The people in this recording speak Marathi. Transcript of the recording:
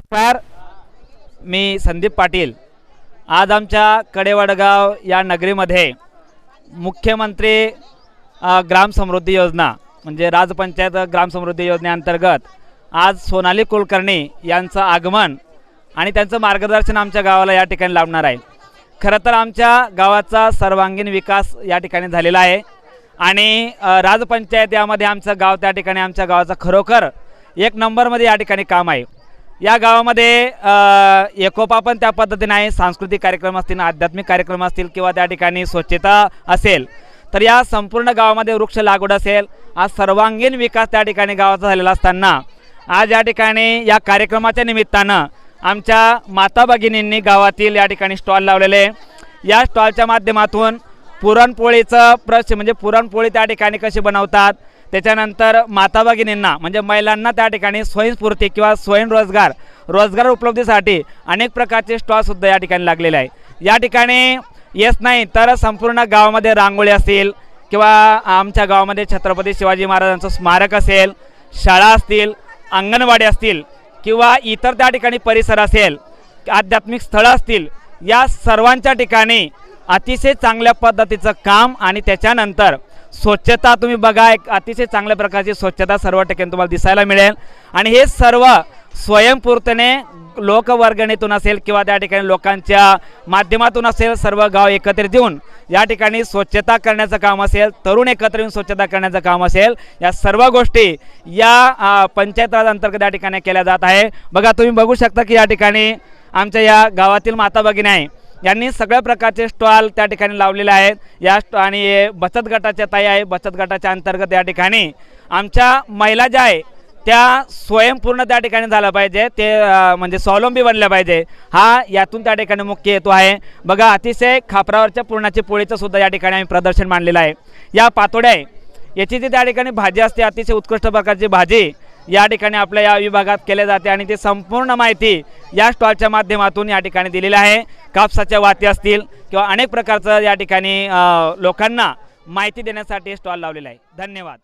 नमस्कार. मी संदीप पाटील. आज आमच्या कडेवडगाव या नगरीमध्ये मुख्यमंत्री ग्राम समृद्धी योजना म्हणजे राजपंचायत ग्राम समृद्धी योजनेअंतर्गत आज सोनाली कुलकर्णी यांचं आगमन आणि त्यांचं मार्गदर्शन आमच्या गावाला या ठिकाणी लाभणार आहे. खरं तर आमच्या गावाचा सर्वांगीण विकास या ठिकाणी झालेला आहे आणि राजपंचायत यामध्ये आमचं गाव त्या ठिकाणी आमच्या गावाचा खरोखर एक नंबरमध्ये या ठिकाणी काम आहे. या गावामध्ये एकोपा पण त्या पद्धतीने आहे. सांस्कृतिक कार्यक्रम असतील आध्यात्मिक कार्यक्रम असतील किंवा त्या ठिकाणी स्वच्छता असेल तर या संपूर्ण गावामध्ये वृक्ष लागवड असेल. आज सर्वांगीण विकास त्या ठिकाणी गावाचा झालेला असताना आज या ठिकाणी या कार्यक्रमाच्या निमित्तानं आमच्या माता भगिनींनी गावातील या ठिकाणी स्टॉल लावलेले. या स्टॉलच्या माध्यमातून पुरणपोळीचं प्रश्न म्हणजे पुरणपोळी त्या ठिकाणी कशी बनवतात त्याच्यानंतर माता भगिनींना म्हणजे महिलांना त्या ठिकाणी स्वयंस्फूर्ती किंवा स्वयंरोजगार रोजगार उपलब्धीसाठी अनेक प्रकारचे स्टॉलसुद्धा या ठिकाणी लागलेले आहे या ठिकाणी येस नाही तर संपूर्ण गावामध्ये रांगोळी असतील किंवा आमच्या गावामध्ये छत्रपती शिवाजी महाराजांचं स्मारक असेल शाळा असतील अंगणवाडी असतील किंवा इतर त्या ठिकाणी परिसर असेल आध्यात्मिक स्थळं असतील या सर्वांच्या ठिकाणी अतिशय चांगल्या पद्धतीचं काम आणि त्याच्यानंतर स्वच्छता तुम्ही बघा एक अतिशय चांगल्या प्रकारची स्वच्छता सर्व ठिकाणी तुम्हाला दिसायला मिळेल. आणि हे सर्व स्वयंपूर्तने लोकवर्गणीतून असेल किंवा त्या ठिकाणी लोकांच्या माध्यमातून असेल सर्व गाव एकत्रित येऊन या ठिकाणी स्वच्छता करण्याचं काम असेल तरुण एकत्र येऊन स्वच्छता करण्याचं काम असेल या सर्व गोष्टी या अ, पंचायत राज अंतर्गत या ठिकाणी केल्या जात आहे. बघा तुम्ही बघू शकता की या ठिकाणी आमच्या या गावातील माता भगिनी आहे. यांनी सगळ्या प्रकारचे स्टॉल त्या ठिकाणी लावलेले आहेत. या स्टॉ आणि बचत गटाच्या ताई आहे. बचत गटाच्या अंतर्गत या ठिकाणी आमच्या महिला ज्या आहे त्या स्वयंपूर्ण त्या ठिकाणी झालं पाहिजे. ते म्हणजे स्वावलंबी बनल्या पाहिजे. हा यातून त्या ठिकाणी मुख्य हेतू आहे. बघा अतिशय खापरावरच्या पुरणाची पोळीचं सुद्धा या ठिकाणी आम्ही प्रदर्शन मांडलेलं आहे. या पातोड्या आहे. याची जी त्या ठिकाणी भाजी असते अतिशय उत्कृष्ट प्रकारची भाजी या ठिकाणी आपल्या या विभागात केले जाते आणि ती संपूर्ण माहिती या स्टॉलच्या माध्यमातून या ठिकाणी दिलेली आहे. कापसाच्या वाती असतील किंवा अनेक प्रकारचं या ठिकाणी लोकांना माहिती देण्यासाठी स्टॉल लावलेला आहे. धन्यवाद.